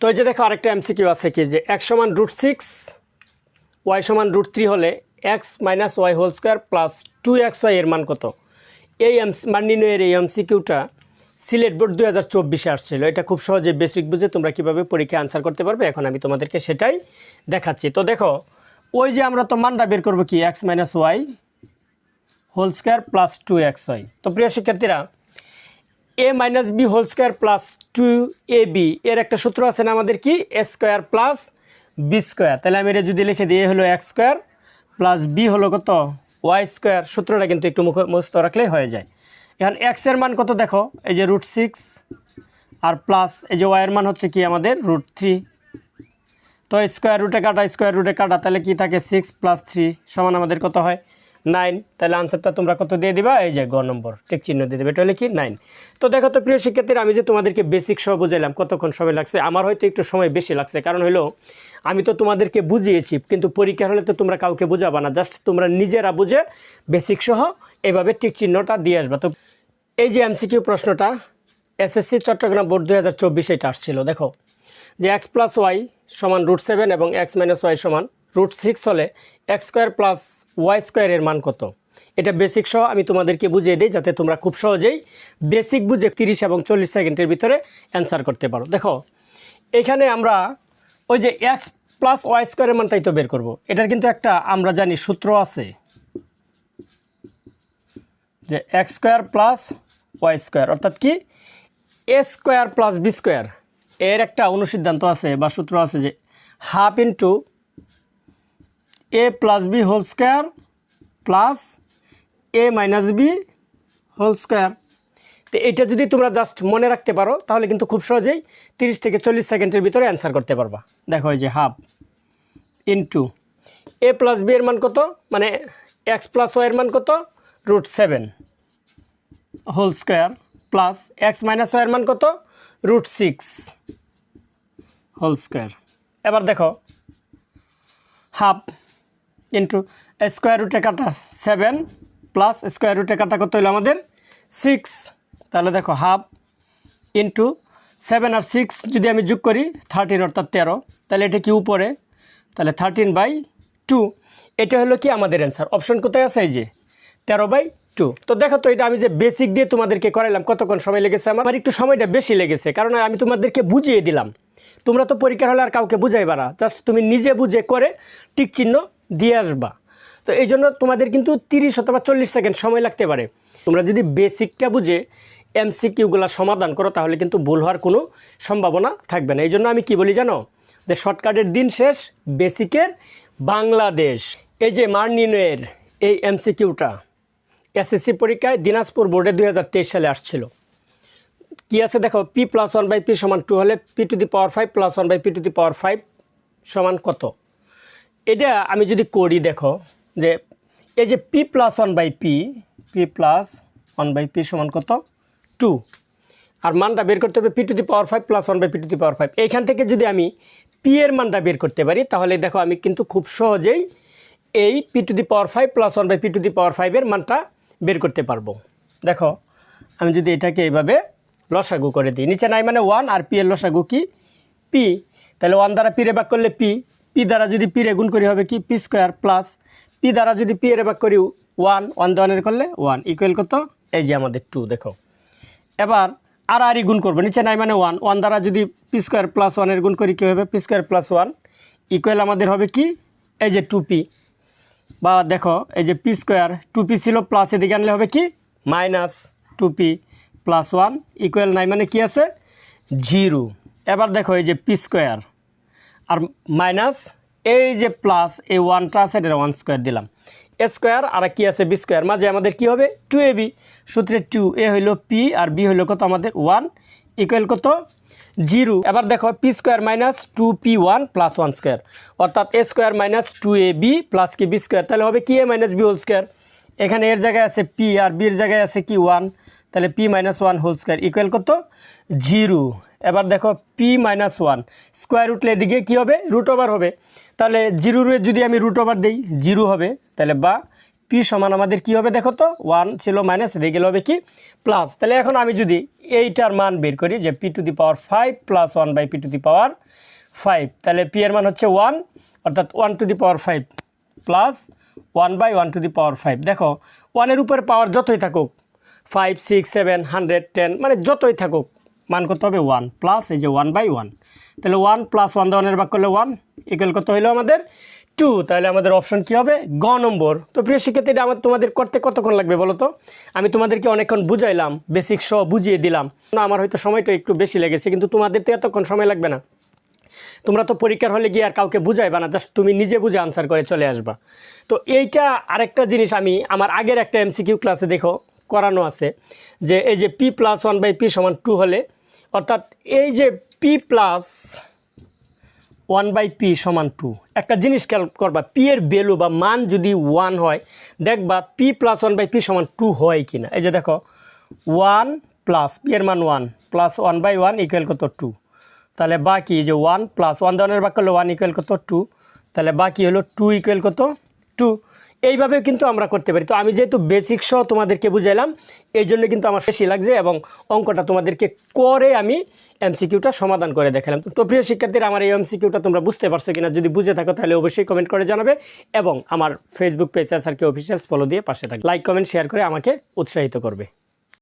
তো এই যে দেখো আরেকটা এমসিকিউ আছে কি, যে এক্স সমান রুট সিক্স ওয়াই সমান রুট থ্রি হলে X minus Y whole square plus two X Y এর মান কত? এই এম মান নির্ণয়ের এই এমসিকিউটা সিলেট বোর্ড দুই হাজার চব্বিশে আসছিল। এটা খুব সহজে বেসিক বুঝে তোমরা কীভাবে পরীক্ষা আনসার করতে পারবে। এখন আমি তোমাদেরকে সেটাই দেখাচ্ছি। তো দেখো, ওই যে আমরা তো মানটা বের করব কি X minus Y whole square plus two X Y তো প্রিয় শিক্ষার্থীরা A minus B whole square plus two A B এর একটা সূত্র আছে না আমাদের কি? A square plus B square তাহলে আমি এটা যদি লিখে দিই এ হলো এক্স স্কোয়ার প্লাস বি হলো কত? ওয়াই স্কোয়ার সূত্রটা কিন্তু একটু মুখ মুস্ত রাখলেই হয়ে যায়। এখন এক্সের মান কত দেখো? এই যে রুট সিক্স আর প্লাস এই যে ওয়াইয়ের মান হচ্ছে কি আমাদের? রুট থ্রি তো স্কোয়ার রুটে কাটা স্কোয়ার রুটে কাটা, তাহলে কি থাকে? সিক্স প্লাস থ্রি সমান আমাদের কত হয়? নাইন। তাহলে আনসারটা তোমরা কত দিয়ে দিবা? এই যে গ নম্বর, ঠিক চিহ্ন দিয়ে দেবে। এটা হলে কি? নাইন। তো দেখো তো প্রিয় শিক্ষার্থীরা, আমি যে তোমাদেরকে বেসিক সহ বুঝাইলাম, কতক্ষণ সময় লাগছে? আমার হয়তো একটু সময় বেশি লাগছে। কারণ হলো, আমি তো তোমাদেরকে বুঝিয়েছি, কিন্তু পরীক্ষা হলে তো তোমরা কাউকে বুঝাবা না। জাস্ট তোমরা নিজেরা বুঝে বেসিক সহ এভাবে টিক চিহ্নটা দিয়ে আসবা। তো এই যে এমসিকিউ প্রশ্নটা এসএসসি চট্টগ্রাম বোর্ড দু হাজার চব্বিশে এটা আসছিল। দেখো, যে এক্স প্লাস ওয়াই সমান রুট সেভেন এবং এক্স মাইনাস ওয়াই সমান রুট সিক্স হলে এক্স স্কোয়ার প্লাস ওয়াই স্কোয়ারের মান কত? এটা বেসিক সহ আমি তোমাদেরকে বুঝিয়ে দিই যাতে তোমরা খুব সহজেই বেসিক বুঝে তিরিশ এবং চল্লিশ সেকেন্ডের ভিতরে অ্যান্সার করতে পারো। দেখো, এখানে আমরা ওই যে এক্স প্লাস ওয়াই স্কোয়ারের মানটাই তো বের করব। এটার কিন্তু একটা আমরা জানি সূত্র আছে যে X square plus Y square, অর্থাৎ কি? A square plus B square. এর একটা অনুসিদ্ধান্ত আছে বা সূত্র আছে যে half into A plus B whole square plus A minus B whole square তো এটা যদি তোমরা জাস্ট মনে রাখতে পারো, তাহলে কিন্তু খুব সহজেই তিরিশ থেকে চল্লিশ সেকেন্ডের ভিতরে অ্যান্সার করতে পারবা। দেখো এই যে half into A plus B এর মান কত? মানে এক্স প্লাস ওয়াই এর মান কত? Root seven whole square plus X minus Y এর মান কত? রুট সিক্স হোল স্কোয়ার এবার দেখো হাফ ইন্টু স্কোয়ার রুটে কাটা সেভেন প্লাস স্কোয়ার রুটে কাটা কত হলো আমাদের? সিক্স। তাহলে দেখো, হাফ ইন্টু সেভেন আর সিক্স যদি আমি যোগ করি থার্টিন অর্থাৎ তেরো, তাহলে এটা কি উপরে? তাহলে থার্টিন বাই টু এটা হলো কি আমাদের অ্যান্সার অপশন কোথায় আছে এই যে? তেরো বাই টু তো দেখো তো, এটা আমি যে বেসিক দিয়ে তোমাদেরকে করাইলাম, কতক্ষণ সময় লেগেছে আমার? একটু সময়টা বেশি লেগেছে, কারণ আমি তোমাদেরকে বুঝিয়ে দিলাম। তোমরা তো পরীক্ষা হলে আর কাউকে বুঝাইবা না, জাস্ট তুমি নিজে বুঝে করে টিক চিহ্ন দিয়ে আসবা। তো এই জন্য তোমাদের কিন্তু তিরিশ অথবা চল্লিশ সেকেন্ড সময় লাগতে পারে। তোমরা যদি বেসিকটা বুঝে এমসিকিউগুলো সমাধান করো, তাহলে কিন্তু ভুল হওয়ার কোনো সম্ভাবনা থাকবে না। এই জন্য আমি কি বলি জানো? যে শর্টকাটের দিন শেষ, বেসিকের বাংলাদেশ। এই যে মান নির্ণয়ের এই এমসিকিউটা, এসএসসি পরীক্ষায় দিনাজপুর বোর্ডে দু হাজার তেইশ সালে আসছিল। কি আছে দেখো? P plus one by P সমান টু হলে P to the power five, plus one by P to the power five সমান কত? এটা আমি যদি করি, দেখো, যে এই যে P plus one by P P plus one by P সমান কত? টু। আর মানটা বের করতে হবে P to the power five plus one by P to the power five. এইখান থেকে যদি আমি পি এর মানটা বের করতে পারি, তাহলে দেখো, আমি কিন্তু খুব সহজেই এই P to the power five plus one by P to the power ফাইভের মানটা বের করতে পারব। দেখো, আমি যদি এটাকে এইভাবে লসাগু করে দিই, নিচে নাই মানে ওয়ান আর পি এর লসাগু কি? পি তাহলে ওয়ান দ্বারা পি রে ভাগ করলে পি পি দ্বারা যদি পি গুণ করি হবে কি? পি স্কোয়ার প্লাস পি দ্বারা যদি পি এর ভাগ করি ওয়ান ওয়ান ওয়ানের করলে ওয়ান। ইকুয়াল কত? এই যে আমাদের টু দেখো। এবার আর আরই গুণ করব। নিচে নাই মানে ওয়ান ওয়ান দ্বারা যদি পি স্কোয়ার প্লাস ওয়ানের গুণ করি কী হবে? P square plus one equal আমাদের হবে কি? এই যে টু পি বা দেখো, এই যে পি স্কোয়ার টু পি ছিল প্লাস এদিকে আনলে হবে কি? Minus two P plus one equal নাই মানে কি আছে? জিরো এবার দেখো, এই যে পি স্কোয়ার। আর মাইনাস এই যে প্লাস এই ওয়ানটা আছে এটা ওয়ান স্কোয়ার দিলাম। এ স্কোয়ার আর কি আছে? বি স্কোয়ার মাঝে আমাদের কি হবে? টু এ বি সূত্রে টু এ হইল পি আর বি হইল কত আমাদের? ওয়ান ইকুয়াল কত? জিরো এবার দেখো P square minus two P one plus one square অর্থাৎ A square minus two A B plus কি বি স্কোয়ার তাহলে হবে কি A minus B whole square এখানে এর জায়গায় আছে পি আর বির জায়গায় আছে কি? ওয়ান তাহলে P minus one whole square equal কত? জিরো এবার দেখো পি মাইনাস ওয়ান স্কোয়ার রুটলে এদিকে কী হবে? রুট ওভার হবে। তাহলে জিরোর যদি আমি রুট ওভার দিই জিরো হবে। তাহলে বা পি সমান আমাদের কি হবে দেখো তো? ওয়ান ছিল মাইনাস এদিকে গেলে হবে কি? প্লাস তাহলে এখন আমি যদি এইটার মান বের করি যে P to the power five plus one by P to the power five তাহলে পি এর মান হচ্ছে ওয়ান অর্থাৎ one to the power five plus one by one to the power five. দেখো, ওয়ানের উপরে পাওয়ার যতই থাকুক, five, six, seven, hundred, ten মানে যতই থাকুক, মান কত হবে ওয়ান প্লাস এই যে ওয়ান বাই ওয়ান। তাহলে ওয়ান প্লাস ওয়ান ওয়ানের ভাগ করলে ওয়ান ইকুয়াল কত হইল আমাদের টু। তাহলে আমাদের অপশন কী হবে? গ নম্বর। তো প্রিয় শিক্ষার্থী, এটা আমার তোমাদের করতে কতক্ষণ লাগবে বলো তো? আমি তোমাদেরকে অনেকক্ষণ বুঝাইলাম বেসিক সহ বুঝিয়ে দিলাম। আমার হয়তো সময়টা একটু বেশি লেগেছে, কিন্তু তোমাদের তো এতক্ষণ সময় লাগবে না। তোমরা তো পরীক্ষার হলে গিয়ে আর কাউকে বুঝাইবা না, জাস্ট তুমি নিজে বুঝে আনসার করে চলে আসবা। তো এইটা আরেকটা জিনিস আমি আমার আগের একটা এমসিকিউ ক্লাসে দেখো, করানো আছে, যে এই যে P plus one by P সমান টু হলে, অর্থাৎ এই যে P plus one by P সমান টু একটা জিনিস খেয়াল করবা পি এর ভ্যালু বা মান যদি ওয়ান হয়, দেখবা P plus one by P সমান টু হয় কি না এই যে দেখো ওয়ান প্লাস পি এর মান one plus one by one equal কত টু তাহলে বাকি যে ওয়ান প্লাস ওয়ান ধরনের বাক করলে ওয়ান ইকুয়াল কত টু তাহলে বাকি হলো টু ইকুয়াল কত টু এইভাবেও কিন্তু আমরা করতে পারি। তো আমি যেহেতু বেসিক সহ তোমাদেরকে বুঝাইলাম, এই জন্য কিন্তু আমার বেশি লাগছে এবং অঙ্কটা তোমাদেরকে করে আমি এমসিকিউটা সমাধান করে দেখালাম। তো প্রিয় শিক্ষার্থীরা, আমার এই এমসিকিউটা তোমরা বুঝতে পারছ কিনা যদি বুঝে থাকো, তাহলে অবশ্যই কমেন্ট করে জানাবে এবং আমার ফেসবুক পেজ আসারকে অফিসিয়াল ফলো দিয়ে পাশে থাকবে। লাইক কমেন্ট শেয়ার করে আমাকে উৎসাহিত করবে।